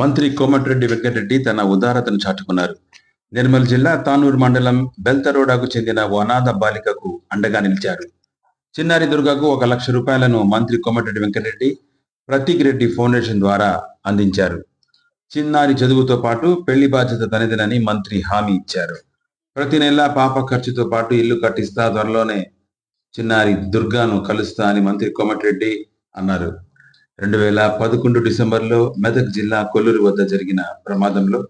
మంత్రి కోమటిరెడ్డి వెంకటరెడ్డి తన ఉదారతను చాటుకున్నారు. నిర్మల్ జిల్లా తానూరు మండలం బెల్తరోడాకు చెందిన ఓ అనాథ బాలికకు అండగా నిలిచారు. చిన్నారి దుర్గకు ఒక లక్ష రూపాయలను మంత్రి కోమటిరెడ్డి వెంకటరెడ్డి ప్రతీక్ రెడ్డి ఫౌండేషన్ ద్వారా అందించారు. చిన్నారి చదువుతో పాటు పెళ్ళి బాధ్యత తనదినని మంత్రి హామీ ఇచ్చారు. ప్రతి నెల పాప ఖర్చుతో పాటు ఇల్లు కట్టిస్తా త్వరలోనే చిన్నారి దుర్గాను కలుస్తా అని మంత్రి కోమటిరెడ్డి అన్నారు. రెండు వేల పదకొండు డిసెంబర్లో మెదక్ జిల్లా కొల్లూరు వద్ద జరిగిన ప్రమాదంలో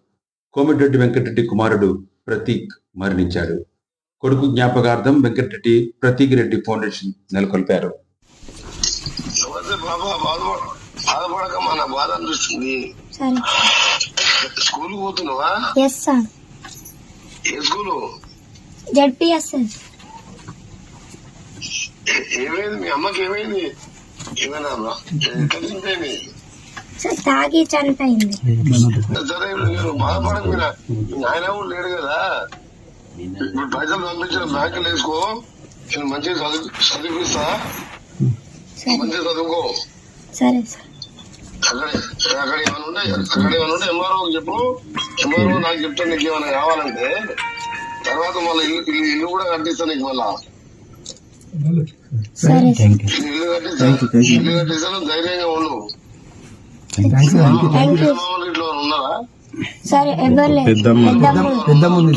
కోమటిరెడ్డి వెంకటరెడ్డి కుమారుడు ప్రతీక్ మరణించాడు. కొడుకు జ్ఞాపకార్థం వెంకటరెడ్డి ప్రతీక్ రెడ్డి ఫౌండేషన్ నెలకొల్పారు. ఎవరితే బాబా? బాధపడ బాధపడకమ్మా నా బాధ అనిపిస్తుంది సరే. స్కూల్ పోతున్నావా? ఎస్ సార్ ఏ స్కూలు? ZPS sir. ఏ- ఏమైంది మీ అమ్మకి ఏమైంది? సార్ తాగి చనిపోయింది. సరే మీరు లేడు కదా? ఇప్పుడు పైసలు పంపించిన బ్యాంకులు వేసుకో. నేను మంచిగా చదువు చదివిస్తా. మంచిగా చదువుకో. సరే అక్కడ అక్కడ ఏమైనా ఉంటే అక్కడ ఏమైనా ఉంటే ఎంఆర్ఓ చెప్పు. ఎంఆర్ఓ నాకు చెప్తే నీకు ఏమైనా కావాలంటే తర్వాత మళ్ళీ ఇల్లు ఇల్లు- కూడా కట్టిస్తా నీకు మళ్ళా. ధైర్యంగా ఉండు. సరే ఎవరు లేదు పెద్దమ్మ. పెద్ద ముందు